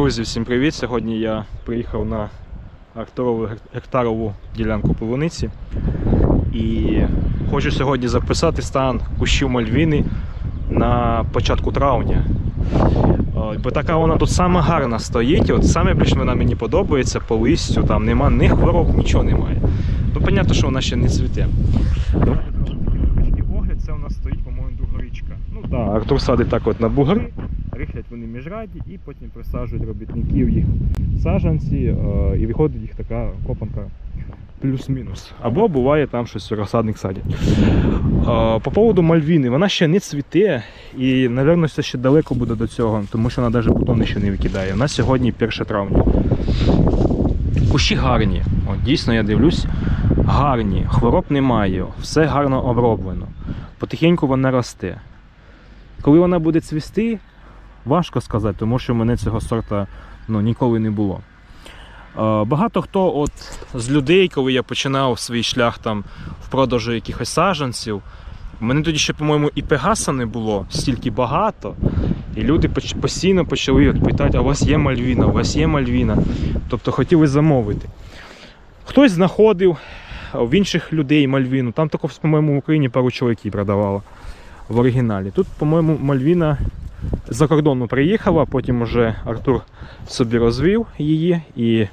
Друзі, всім привіт! Сьогодні я приїхав на Артурову гектарову ділянку полуниці і хочу сьогодні записати стан кущів Мальвіни на початку травня. Бо така вона тут саме гарна стоїть. От саме більше вона мені подобається по листю, там нема ні хвороб, нічого немає. Ну, понятно, що вона ще не цвіте. Невеличкий огляд, це у нас стоїть, по-моєму, другорічка. Ну так, Артур садить так от на бугри, рихлять вони міжраді і потім присаджують робітників їх саджанці, е, і виходить їх така копанка плюс-мінус. Або буває там щось розсадник садять. Е, По поводу Мальвіни, вона ще не цвіте, і, напевно, це ще далеко буде до цього, тому що вона навіть бутони ще не викидає. У нас сьогодні 1 травня. Кущі гарні. От, дійсно, я дивлюсь, гарні, хвороб немає, все гарно оброблено. Потихеньку вона росте. Коли вона буде цвісти, важко сказати, тому що в мене цього сорта ну, ніколи не було. Е, Багато хто от з людей, коли я починав свій шлях там в продажу якихось саджанців, в мене тоді ще, по-моєму, і Пегаса не було стільки багато. І люди постійно почали от питати, а у вас є Мальвіна, у вас є Мальвіна. Тобто хотіли замовити. Хтось знаходив в інших людей Мальвіну. Там також, по-моєму, в Україні пару чоловіків продавало в оригіналі. Тут, по-моєму, Мальвіна за кордону приїхала, потім уже Артур собі розвів її і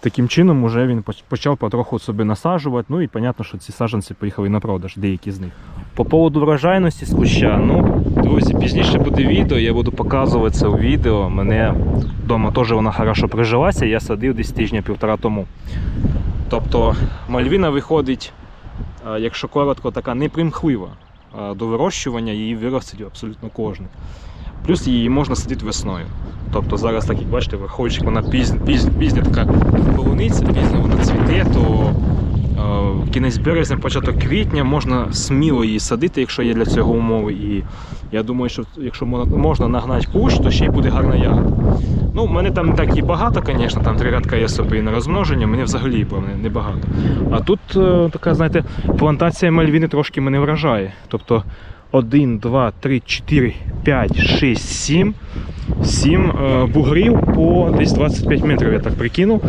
таким чином уже він почав потроху собі насаджувати. Ну і понятно, що ці саджанці поїхали на продаж, деякі з них. По поводу врожайності з куща, ну, друзі, пізніше буде відео, я буду показувати це у відео. Мене вдома теж вона хорошо прижилася, я садив десь тижня-півтора тому. Тобто мальвіна виходить, е, якщо коротко, така непримхлива е, до вирощування, її виростить абсолютно кожен. Плюс її можна садити весною. Тобто зараз, так як бачите, враховуючи, вона пізня, пізня, пізня така полуниця, пізня вона цвіте, то е, кінець березня, початок квітня можна сміло її садити, якщо є для цього умови. І я думаю, що якщо можна, нагнати кущ, то ще й буде гарна ягода. Ну, в мене там не так і багато, звісно, там три рядка є собі на розмноження, мені взагалі певне, небагато. А тут е, така, знаєте, плантація мальвіни трошки мене вражає. Тобто 1, 2, 3, 4, 5, 6, 7. 7 е, бугрів по десь 25 метрів, я так прикинув.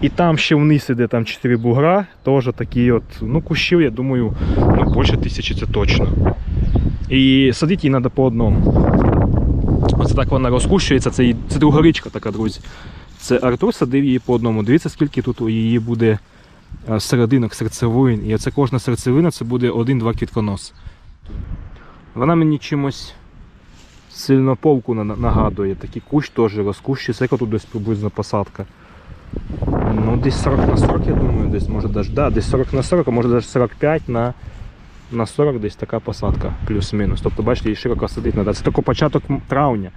І там ще вниз іде там 4 бугра, теж такі от, ну, кущів, я думаю, ну, більше тисячі це точно. І садити її треба по одному. Оце так вона розкущується, це, це другорічка така, друзі. Це Артур садив її по одному. Дивіться, скільки тут її буде е, серединок серцевин. І оце кожна серцевина це буде один-два квітконос. Вона мені чимось сильно полку нагадує. Такий кущ теж розкущується. Яка тут десь приблизно посадка? Ну, десь 40 на 40, я думаю, десь може даже, да, десь 40 на 40, а може навіть 45 на, на 40 десь така посадка, плюс-мінус. Тобто, бачите, її широко садити треба. Це тільки початок травня.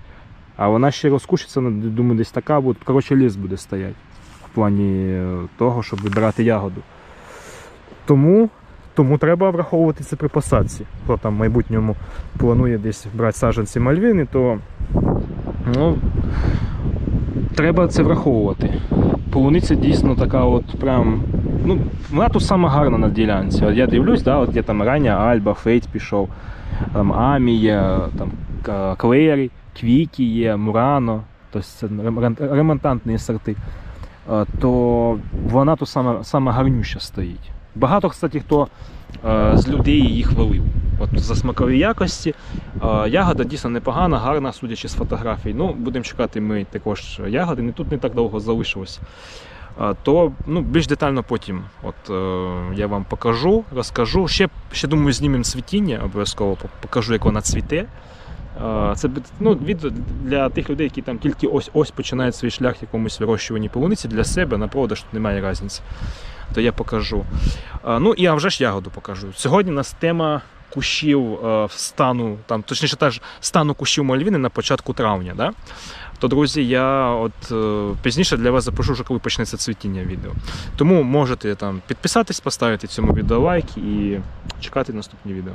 А вона ще розкущиться, ну, думаю, десь така буде. Коротше, ліс буде стояти в плані е, того, щоб вибирати ягоду. Тому, тому треба враховувати це при посадці. Хто там в майбутньому планує десь брати саджанці мальвіни, то ну, треба це враховувати. Полуниця дійсно така от прям. Ну, вона тут сама гарна на ділянці. От я дивлюсь, да, от є там рання Альба, Фейт пішов, там Амі є, там Клері, Квікі є, Мурано, тобто це ремонтантні сорти. Е, То вона тут сама, сама гарнюща стоїть. Багато, кстати, хто е, з людей її хвалив. От за смакові якості. Е, Ягода дійсно непогана, гарна, судячи з фотографій. Ну, будемо чекати ми також ягоди. Не тут не так довго залишилось. Е, То ну, більш детально потім от, я вам покажу, розкажу. Ще, ще думаю, знімемо цвітіння, обов'язково покажу, як вона цвіте. Це ну, відео для тих людей, які там тільки ось ось починають свій шлях в якомусь вирощуванні полуниці для себе на продаж тут немає різниці. То я покажу. Ну і а вже ж ягоду покажу. Сьогодні у нас тема кущів е, стану, там, точніше теж стану кущів Мальвіни на початку травня. Да? То, друзі, я от е, пізніше для вас запишу, вже коли почнеться цвітіння відео. Тому можете там підписатись, поставити цьому відео лайк і чекати наступні відео.